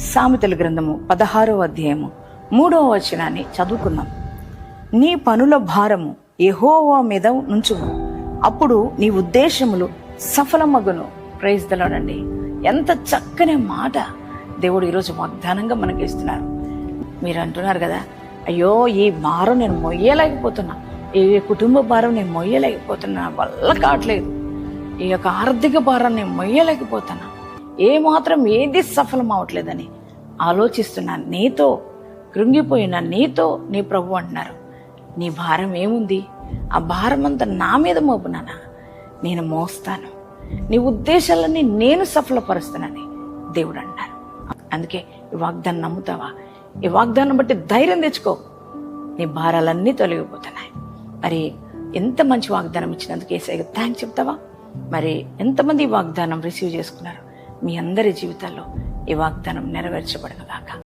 సామెతల గ్రంథము పదహారో అధ్యాయము. మూడవ వచనాన్ని చదువుకుందాం. నీ పనుల భారము ఎహోవా మీద నుంచుము. అప్పుడు నీ ఉద్దేశములు సఫలమగును. ప్రైజ్ ఎంత చక్కని మాట దేవుడు ఈరోజు వాగ్దానంగా మనకి ఇస్తున్నారు. మీరు అంటున్నారు కదా అయ్యో ఈ భారం నేను మొయ్యలేకపోతున్నా. ఈ కుటుంబ భారం నేను మొయ్యలేకపోతున్నా. నా వల్ల కావట్లేదు. ఈ యొక్క ఆర్థిక భారం నేను మొయ్యలేకపోతున్నా. ఏమాత్రం ఏది సఫలం అవట్లేదని ఆలోచిస్తున్నా నీతో కృంగిపోయిన నీతో నీ ప్రభు అంటున్నారు. నీ భారం ఏముంది? ఆ భారం అంతా నా మీద మోపునానా నేను మోస్తాను. నీ ఉద్దేశాలన్నీ నేను సఫలపరుస్తానని దేవుడు అంటారు అందుకే ఈ వాగ్దానం నమ్ముతావా? ఈ వాగ్దానం బట్టి ధైర్యం తెచ్చుకో. నీ భారాలన్నీ తొలగిపోతున్నాయి. మరి ఎంత మంచి వాగ్దానం ఇచ్చినందుకు ఏసైగా థ్యాంక్స్ చెప్తావా? మరి ఎంతమంది ఈ వాగ్దానం రిసీవ్ చేసుకున్నారు? మీ అందరి జీవితాల్లో ఈ వాగ్దానం నెరవేర్చబడగలాగా